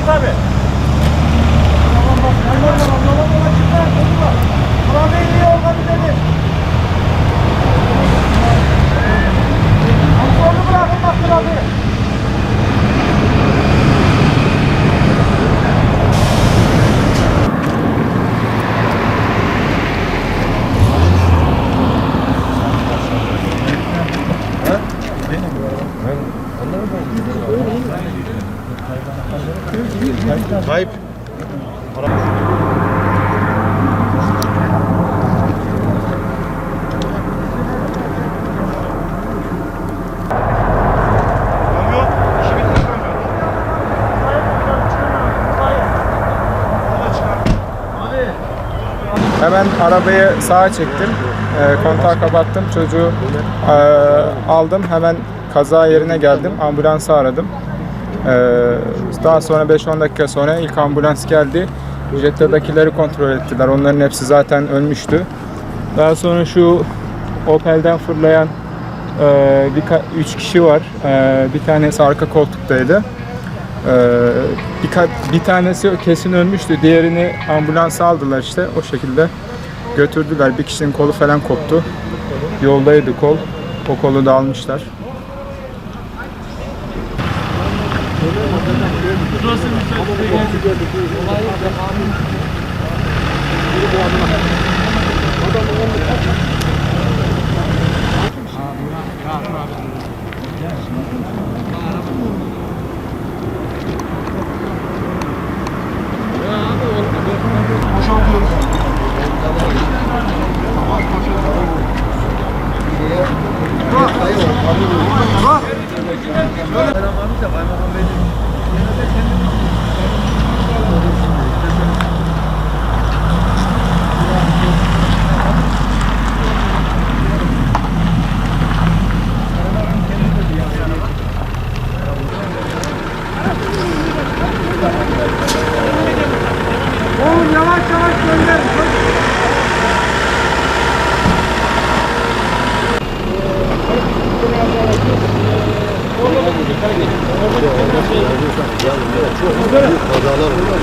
Murat abi. Kayıp. Kamyon, işi bitti kamyon. Hemen arabayı sağa çektim. E, kontağı kapattım. Çocuğu e, aldım. Hemen kaza yerine geldim. Ambulansı aradım. E, daha sonra 5-10 dakika sonra ilk ambulans geldi. Jetta'dakileri kontrol ettiler. Onların hepsi zaten ölmüştü. Daha sonra şu Opel'den fırlayan e, üç kişi var. E, bir tanesi arka koltuktaydı. Ee, birka- bir tanesi kesin ölmüştü. Diğerini ambulansa aldılar işte. O şekilde götürdüler. Bir kişinin kolu falan koptu. Yoldaydı kol. O kolu da almışlar. Burası Bak! Bak! Böyle. Kaymakamımız da kaymakam benim. Thank you. Kazalar oluyor.